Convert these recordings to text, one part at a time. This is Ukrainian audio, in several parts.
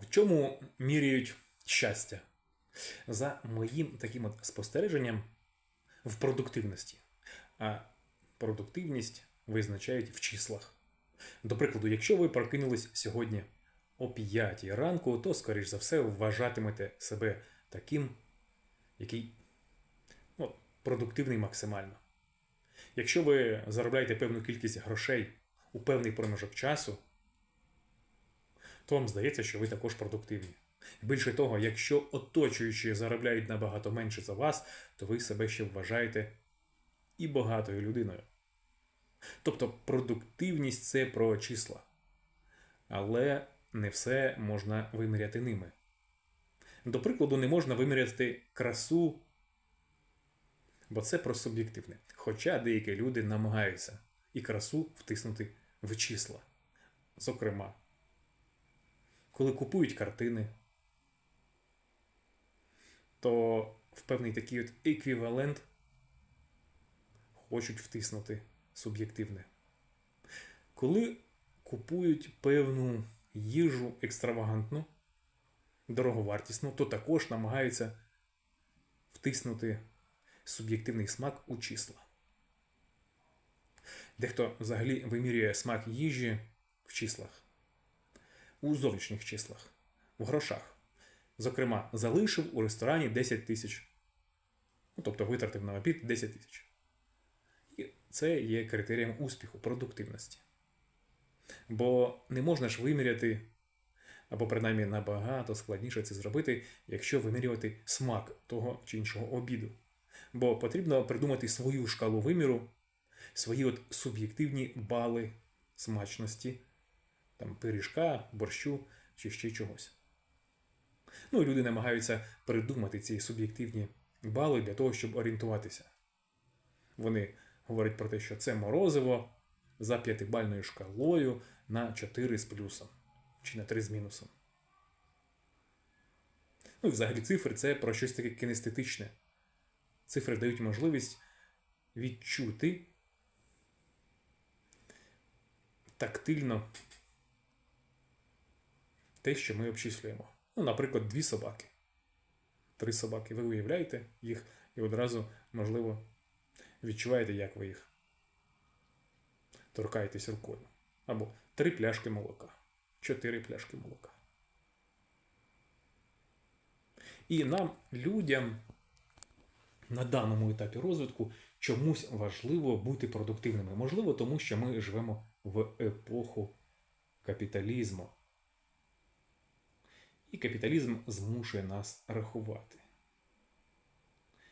В чому міряють щастя? За моїм таким от спостереженням в продуктивності. А продуктивність визначають в числах. До прикладу, якщо ви прокинулись сьогодні о 5 ранку, то, скоріш за все, вважатимете себе таким, який ну, продуктивний максимально. Якщо ви заробляєте певну кількість грошей у певний проміжок часу, то вам здається, що ви також продуктивні. Більше того, якщо оточуючі заробляють набагато менше за вас, то ви себе ще вважаєте і багатою людиною. Тобто продуктивність це про числа. Але не все можна виміряти ними. До прикладу, не можна виміряти красу, бо це про суб'єктивне. Хоча деякі люди намагаються і красу втиснути в числа. Зокрема, коли купують картини, то в певний такий от еквівалент хочуть втиснути суб'єктивне. Коли купують певну їжу екстравагантну, дороговартісну, то також намагаються втиснути суб'єктивний смак у числа. Дехто взагалі вимірює смак їжі в числах, у зовнішніх числах, в грошах. Зокрема, залишив у ресторані 10 тисяч. Ну, тобто витратив на обід 10 тисяч. І це є критерієм успіху, продуктивності. Бо не можна ж виміряти, або принаймні набагато складніше це зробити, якщо вимірювати смак того чи іншого обіду. Бо потрібно придумати свою шкалу виміру, свої от суб'єктивні бали смачності, там пиріжка, борщу чи ще чогось. Ну і люди намагаються придумати ці суб'єктивні бали для того, щоб орієнтуватися. Вони говорять про те, що це морозиво за п'ятибальною шкалою на 4 з плюсом чи на 3 з мінусом. Ну і взагалі цифри це про щось таке кінестетичне. Цифри дають можливість відчути тактильно те, що ми обчислюємо. Ну, наприклад, дві собаки. Три собаки. Ви уявляєте їх і одразу, можливо, відчуваєте, як ви їх торкаєтесь рукою. Або три пляшки молока. Чотири пляшки молока. І нам, людям, на даному етапі розвитку чомусь важливо бути продуктивними. Можливо, тому що ми живемо в епоху капіталізму. І капіталізм змушує нас рахувати.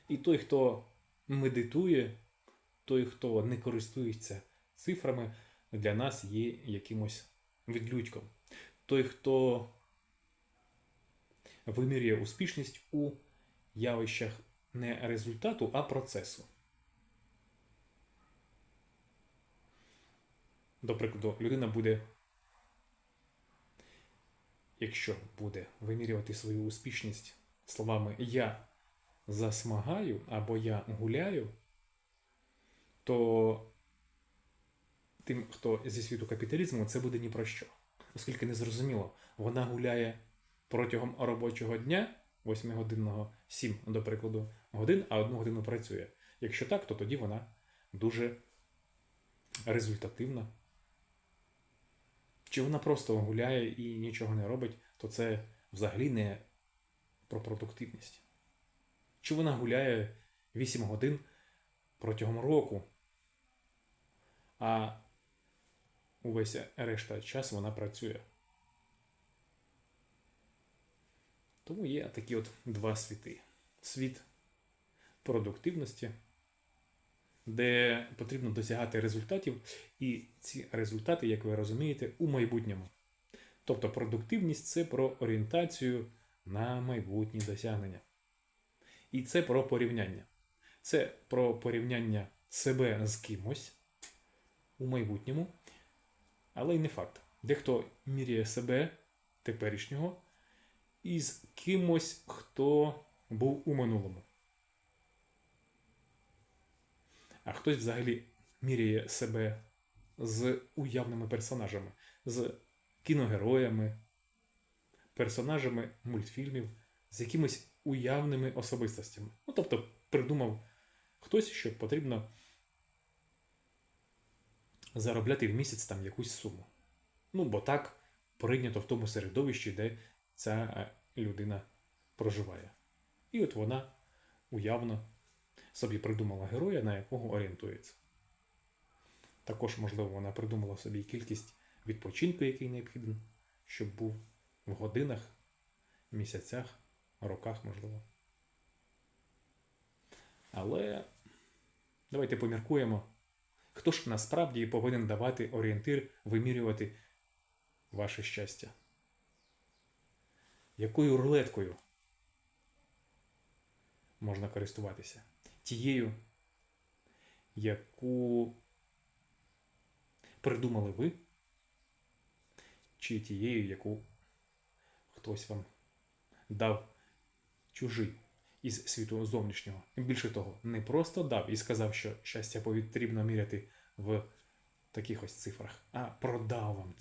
І той, хто медитує, той, хто не користується цифрами, для нас є якимось відлюдьком. Той, хто вимірює успішність у явищах не результату, а процесу. До прикладу, людина буде якщо буде вимірювати свою успішність словами Я засмагаю або Я гуляю, то тим, хто зі світу капіталізму, це буде ні про що. Оскільки незрозуміло, вона гуляє протягом робочого дня, 8-годинного 7, до прикладу, годин, а одну годину працює. Якщо так, то тоді вона дуже результативна. Чи вона просто гуляє і нічого не робить, то це взагалі не про продуктивність. Чи вона гуляє 8 годин протягом року, а увесь решта часу вона працює. Тому є такі от два світи: світ продуктивності де потрібно досягати результатів, і ці результати, як ви розумієте, у майбутньому. Тобто продуктивність це про орієнтацію на майбутні досягнення. І це про порівняння. Це про порівняння себе з кимось у майбутньому, але й не факт. Дехто міряє себе теперішнього із кимось, хто був у минулому. А хтось взагалі міряє себе з уявними персонажами, з кіногероями, персонажами мультфільмів, з якимись уявними особистостями. Ну, тобто, придумав хтось, що потрібно заробляти в місяць там якусь суму. Ну, бо так прийнято в тому середовищі, де ця людина проживає. І от вона уявно собі придумала героя, на якого орієнтується. Також, можливо, вона придумала собі кількість відпочинку, який необхіден, щоб був в годинах, місяцях, роках, можливо. Але давайте поміркуємо, хто ж насправді повинен давати орієнтир, вимірювати ваше щастя? Якою рулеткою можна користуватися? Тією, яку придумали ви, чи тією, яку хтось вам дав чужий із світу зовнішнього. Більше того, не просто дав і сказав, що щастя потрібно міряти в таких ось цифрах, а продав